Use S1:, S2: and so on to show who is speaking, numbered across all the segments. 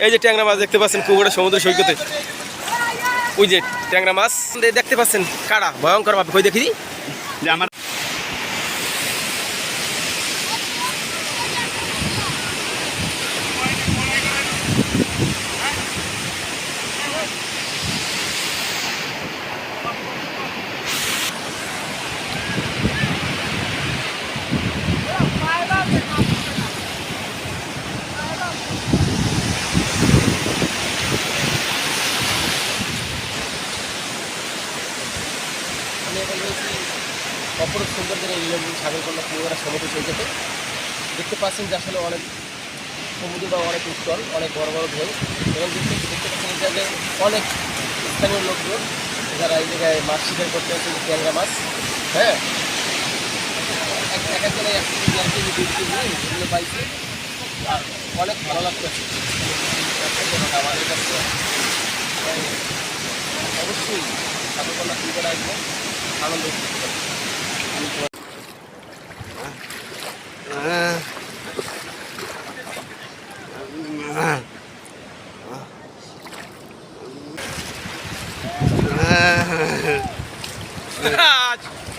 S1: এই যে ট্যাংরা মাছ দেখতে পাচ্ছেন কুমিরা সমুদ্র সৈকতে। ওই যে ট্যাংরা মাছ। দেখতে পাচ্ছেন কাড়া ভয়ঙ্কর ভাবে কই দেখি?
S2: যে আমার
S1: অপরূপ সৌন্দর্যের এই নীলগিরি সাগরকন্যা কুমিরা সমুদ্র সৈকতে দেখতে পাচ্ছেন যে আসলে অনেক সমুদ্র বা অনেক উত্তল অনেক বড় বড় ঢেউ এবং দেখতে দেখতে পাচ্ছেন এই জায়গায় অনেক স্থানীয় লোকজন যারা এই জায়গায় মাছ শিকার করতে আসছে ট্যাংরা মাছ। হ্যাঁ? এক- এক একজনে এক কেজি, দেড় কেজি, দুই কেজি এগুলো পাইছে। অনেক ভালো লাগতেছে আমাদের কাছে অবশ্যই সাগরকন্যা কুমিরা আসবে। আনন্দ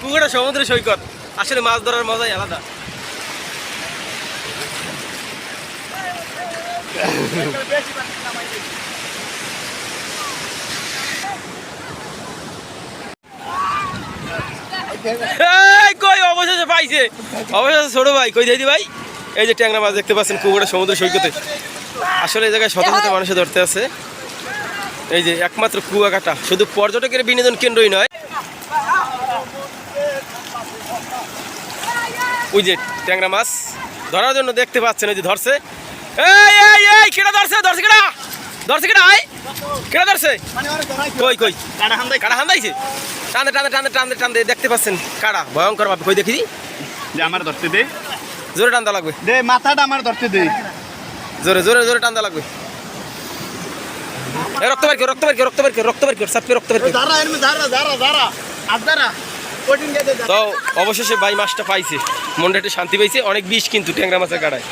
S1: পুকুরটা সমুদ্র সৈকত। আসলে মাছ ধরার মজাই আলাদা। কই অবশেষে পাইছে। অবশেষে ছোট ভাই কই দিদি ভাই? এই যে ট্যাংরা মাছ দেখতে পাচ্ছেন সমুদ্র সৈকতে। আসলে এই জায়গায় শত শত মানুষে ধরতে আছে। এই যে একমাত্র কুয়াকাটা শুধু পর্যটকের বিনোদন কেন্দ্রই নয়। ওই যে ট্যাংরা মাছ ধরার জন্য দেখতে পাচ্ছেন ওই যে ধরছে। এই এই এই কেটা ধরছে ধরছে কেটা ধরছে কেটা আয় কেটা ধরছে? কই কই?
S2: কাটা হান্দাই।
S1: কাটা হান্দাইছে? টানতে টানতে টানতে টানতে টানতে দেখতে পাচ্ছেন। কাড়া ভয়ঙ্কর ভাবে। কই দেখি
S2: যে আমার ধরতে দে।
S1: জোরে টানতে লাগবে।
S2: দে মাথাটা আমার ধরতে দে।
S1: জোরে জোরে জোরে টানতে লাগবে। এ রক্ত বের কর রক্ত বের কর রক্ত বের কর রক্ত বের কর সাপকে রক্ত বের কর।
S2: দাঁড়া এর দাঁড়া দাঁড়া দাঁড়া। আর দাঁড়া।
S1: তো অবশেষে ভাই মাছটা পাইছে। মনটা একটু শান্তি পাইছে। অনেক বিষ কিন্তু ট্যাংরা মাছের কাড়ায়।